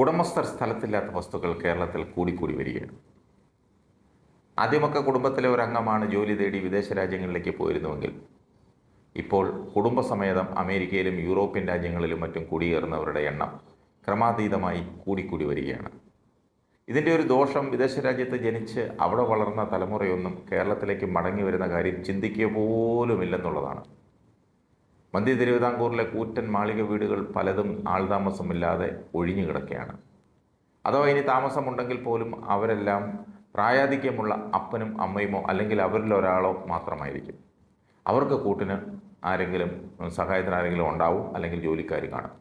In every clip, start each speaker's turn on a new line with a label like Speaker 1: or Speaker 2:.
Speaker 1: ഉടമസ്ഥർ സ്ഥലത്തില്ലാത്ത വസ്തുക്കൾ കേരളത്തിൽ കൂടിക്കൂടി വരികയാണ്. ആദ്യമൊക്കെ കുടുംബത്തിലെ ഒരു അംഗമാണ് ജോലി തേടി വിദേശ രാജ്യങ്ങളിലേക്ക് പോയിരുന്നുവെങ്കിൽ ഇപ്പോൾ കുടുംബസമേതം അമേരിക്കയിലും യൂറോപ്യൻ രാജ്യങ്ങളിലും മറ്റും കുടിയേറുന്നവരുടെ എണ്ണം ക്രമാതീതമായി കൂടിക്കൂടി വരികയാണ്. ഇതിന്റെ ഒരു ദോഷം വിദേശ രാജ്യത്ത് ജനിച്ച് അവിടെ വളർന്ന തലമുറയൊന്നും കേരളത്തിലേക്ക് മടങ്ങി വരുന്ന കാര്യം ചിന്തിക്കുക പോലുമില്ലെന്നുള്ളതാണ്. മധ്യ തിരുവിതാംകൂറിലെ കൂറ്റൻ മാളിക വീടുകൾ പലതും ആൾതാമസമില്ലാതെ ഒഴിഞ്ഞു കിടക്കുകയാണ് അഥവാ ഇനി താമസമുണ്ടെങ്കിൽ പോലും അവരെല്ലാം പ്രായാധിക്യമുള്ള അപ്പനും അമ്മയുമോ അല്ലെങ്കിൽ അവരിൽ ഒരാളോ മാത്രമായിരിക്കും. അവർക്ക് കൂട്ടിന് ആരെങ്കിലും സഹായത്തിന് ആരെങ്കിലും ഉണ്ടാവും അല്ലെങ്കിൽ ജോലിക്കാർ കാണും.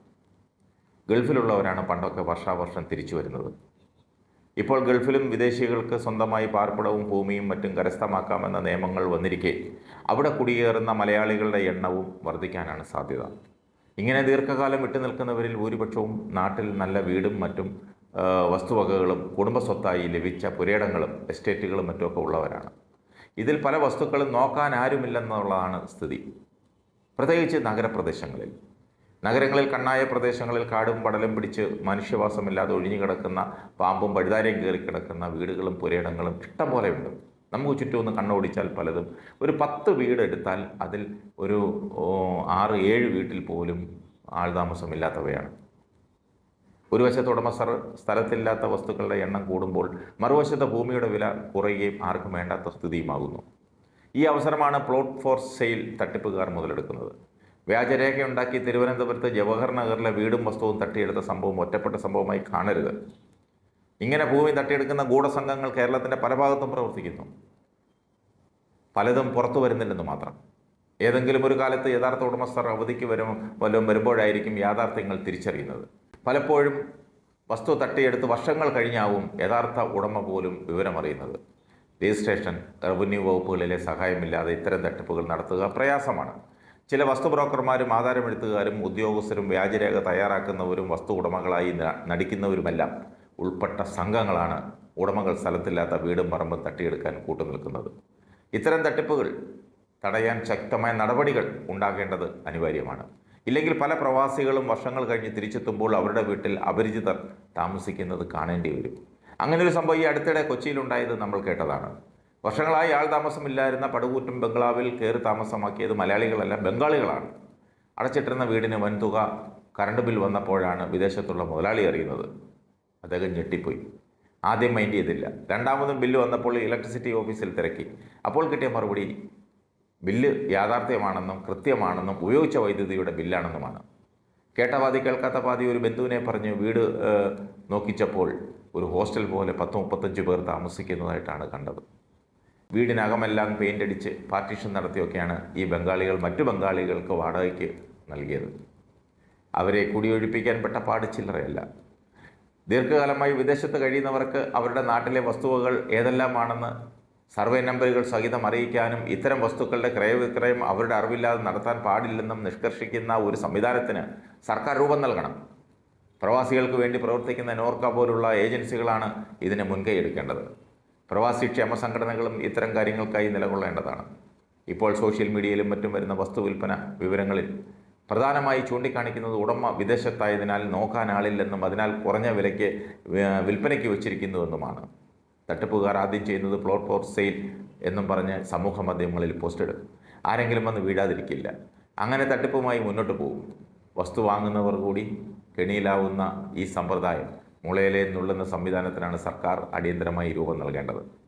Speaker 1: ഗൾഫിലുള്ളവരാണ് പണ്ടൊക്കെ വർഷാവർഷം തിരിച്ചു വരുന്നത്. ഇപ്പോൾ ഗൾഫിലും വിദേശികൾക്ക് സ്വന്തമായി പാർപ്പിടവും ഭൂമിയും മറ്റും കരസ്ഥമാക്കാമെന്ന നിയമങ്ങൾ വന്നിരിക്കെ അവിടെ കുടിയേറുന്ന മലയാളികളുടെ എണ്ണവും വർദ്ധിക്കാനാണ് സാധ്യത. ഇങ്ങനെ ദീർഘകാലം വിട്ടു നിൽക്കുന്നവരിൽ ഭൂരിപക്ഷവും നാട്ടിൽ നല്ല വീടും മറ്റും വസ്തുവകകളും കുടുംബസ്വത്തായി ലഭിച്ച പുരേടങ്ങളും എസ്റ്റേറ്റുകളും മറ്റുമൊക്കെ ഉള്ളവരാണ്. ഇതിൽ പല വസ്തുക്കളും നോക്കാൻ ആരുമില്ലെന്നുള്ളതാണ് സ്ഥിതി. പ്രത്യേകിച്ച് നഗരപ്രദേശങ്ങളിൽ. നഗരങ്ങളിൽ കണ്ണായ പ്രദേശങ്ങളിൽ കാടും പടലും പിടിച്ച് മനുഷ്യവാസമില്ലാതെ ഒഴിഞ്ഞു കിടക്കുന്ന പാമ്പും പഴുതാരയും കയറി കിടക്കുന്ന വീടുകളും പുരയിടങ്ങളും ഇഷ്ടം പോലെയുണ്ട് നമുക്ക് ചുറ്റും ഒന്ന് കണ്ണോടിച്ചാൽ പലതും. ഒരു പത്ത് വീടെടുത്താൽ അതിൽ ഒരു ആറ് ഏഴ് വീട്ടിൽ പോലും ആൾതാമസമില്ലാത്തവയാണ് ഒരു വശത്ത് ഉടമസ്ഥർ സ്ഥലത്തില്ലാത്ത വസ്തുക്കളുടെ എണ്ണം കൂടുമ്പോൾ മറുവശത്ത് ഭൂമിയുടെ വില കുറയുകയും ആർക്കും വേണ്ടാത്ത സ്ഥിതിയുമാകുന്നു. ഈ അവസരമാണ് പ്ലോട്ട് ഫോർ സെയിൽ തട്ടിപ്പുകാർ മുതലെടുക്കുന്നത്. വ്യാജരേഖയുണ്ടാക്കി തിരുവനന്തപുരത്ത് ജവഹർ നഗറിലെ വീടും വസ്തുവും തട്ടിയെടുത്ത സംഭവം ഒറ്റപ്പെട്ട സംഭവമായി കാണരുത്. ഇങ്ങനെ ഭൂമി തട്ടിയെടുക്കുന്ന ഗൂഢസംഘങ്ങൾ കേരളത്തിന്റെ പല ഭാഗത്തും പ്രവർത്തിക്കുന്നു. പലതും പുറത്തു വരുന്നില്ലെന്ന് മാത്രം. ഏതെങ്കിലും ഒരു കാലത്ത് യഥാർത്ഥ ഉടമസ്ഥർ അവധിക്ക് വരും വല്ലതും വരുമ്പോഴായിരിക്കും യാഥാർത്ഥ്യങ്ങൾ തിരിച്ചറിയുന്നത്. പലപ്പോഴും വസ്തു തട്ടിയെടുത്ത് വർഷങ്ങൾ കഴിഞ്ഞാവും യഥാർത്ഥ ഉടമ പോലും വിവരമറിയുന്നത്. രജിസ്ട്രേഷൻ റവന്യൂ വകുപ്പുകളിലെ സഹായമില്ലാതെ ഇത്തരം തട്ടിപ്പുകൾ നടത്തുക പ്രയാസമാണ്. ചില വസ്തു ബ്രോക്കർമാരും ആധാരമെഴുത്തുകാരും ഉദ്യോഗസ്ഥരും വ്യാജരേഖ തയ്യാറാക്കുന്നവരും വസ്തു ഉടമകളായി നടിക്കുന്നവരുമെല്ലാം ഉൾപ്പെട്ട സംഘങ്ങളാണ് ഉടമകൾ സ്ഥലത്തില്ലാത്ത വീടും പറമ്പും തട്ടിയെടുക്കാൻ കൂട്ടുനിൽക്കുന്നത്. ഇത്തരം തട്ടിപ്പുകൾ തടയാൻ ശക്തമായ നടപടികൾ ഉണ്ടാകേണ്ടത് അനിവാര്യമാണ്. ഇല്ലെങ്കിൽ പല പ്രവാസികളും വർഷങ്ങൾ കഴിഞ്ഞ് തിരിച്ചെത്തുമ്പോൾ അവരുടെ വീട്ടിൽ അപരിചിതർ താമസിക്കുന്നത് കാണേണ്ടി വരും. അങ്ങനെ ഒരു സംഭവം ഈ അടുത്തിടെ കൊച്ചിയിലുണ്ടായത് നമ്മൾ കേട്ടതാണ്. വർഷങ്ങളായി ആൾ താമസമില്ലായിരുന്ന പടുകൂറ്റം ബംഗ്ലാവിൽ കയറി താമസമാക്കിയത് മലയാളികളല്ല ബംഗാളികളാണ്. അടച്ചിട്ടിരുന്ന വീടിന് വൻതുക കറണ്ട് ബിൽ വന്നപ്പോഴാണ് വിദേശത്തുള്ള മുതലാളി അറിയുന്നത്. അദ്ദേഹം ഞെട്ടിപ്പോയി. ആദ്യം മൈൻഡ് ചെയ്തില്ല. രണ്ടാമതും ബില്ല് വന്നപ്പോൾ ഇലക്ട്രിസിറ്റി ഓഫീസിൽ തിരക്കി. അപ്പോൾ കിട്ടിയ മറുപടി ബില്ല് യാഥാർത്ഥ്യമാണെന്നും കൃത്യമാണെന്നും ഉപയോഗിച്ച വൈദ്യുതിയുടെ ബില്ലാണെന്നുമാണ്. കേട്ട പാതി കേൾക്കാത്ത പാതി ഒരു ബന്ധുവിനെ പറഞ്ഞ് വീട് നോക്കിച്ചപ്പോൾ ഒരു ഹോസ്റ്റൽ പോലെ പത്ത് മുപ്പത്തഞ്ച് പേർ താമസിക്കുന്നതായിട്ടാണ് കണ്ടത്. വീടിനകമെല്ലാം പെയിന്റ് അടിച്ച് പാർട്ടീഷൻ നടത്തിയൊക്കെയാണ് ഈ ബംഗാളികൾ മറ്റു ബംഗാളികൾക്ക് വാടകയ്ക്ക് നൽകിയത്. അവരെ കുടിയൊഴിപ്പിക്കാൻ പെട്ട പാട് ചില്ലറയല്ല. ദീർഘകാലമായി വിദേശത്ത് കഴിയുന്നവർക്ക് അവരുടെ നാട്ടിലെ വസ്തുവകൾ ഏതെല്ലാമാണെന്ന് സർവേ നമ്പറുകൾ സഹിതം അറിയിക്കാനും ഇത്തരം വസ്തുക്കളുടെ ക്രയവിക്രയം അവരുടെ അറിവില്ലാതെ നടത്താൻ പാടില്ലെന്നും നിഷ്കർഷിക്കുന്ന ഒരു സംവിധാനത്തിന് സർക്കാർ രൂപം നൽകണം. പ്രവാസികൾക്ക് വേണ്ടി പ്രവർത്തിക്കുന്ന നോർക്ക പോലുള്ള ഏജൻസികളാണ് ഇതിനെ മുൻകൈ എടുക്കേണ്ടത്. പ്രവാസി ക്ഷേമ സംഘടനകളും ഇത്തരം കാര്യങ്ങൾക്കായി നിലകൊള്ളേണ്ടതാണ്. ഇപ്പോൾ സോഷ്യൽ മീഡിയയിലും മറ്റും വരുന്ന വസ്തു വിൽപ്പന വിവരങ്ങളിൽ പ്രധാനമായി ചൂണ്ടിക്കാണിക്കുന്നത് ഉടമ വിദേശത്തായതിനാൽ നോക്കാൻ ആളില്ലെന്നും അതിനാൽ കുറഞ്ഞ വിലയ്ക്ക് വിൽപ്പനയ്ക്ക് വച്ചിരിക്കുന്നുവെന്നുമാണ്. തട്ടിപ്പുകാർ ആദ്യം ചെയ്യുന്നത് പ്ലോട്ട് ഫോർ സെയിൽ എന്നും പറഞ്ഞ് സമൂഹ മാധ്യമങ്ങളിൽ പോസ്റ്റ് ഇടും. ആരെങ്കിലും വന്ന് വീഴാതിരിക്കില്ല. അങ്ങനെ തട്ടിപ്പുമായി മുന്നോട്ട് പോകും. വസ്തു വാങ്ങുന്നവർ കൂടി കെണിയിലാവുന്ന ഈ സമ്പ്രദായം മുളയിലെ നുള്ളുന്ന സംവിധാനത്തിനാണ് സർക്കാർ അടിയന്തരമായി രൂപം നൽകേണ്ടത്.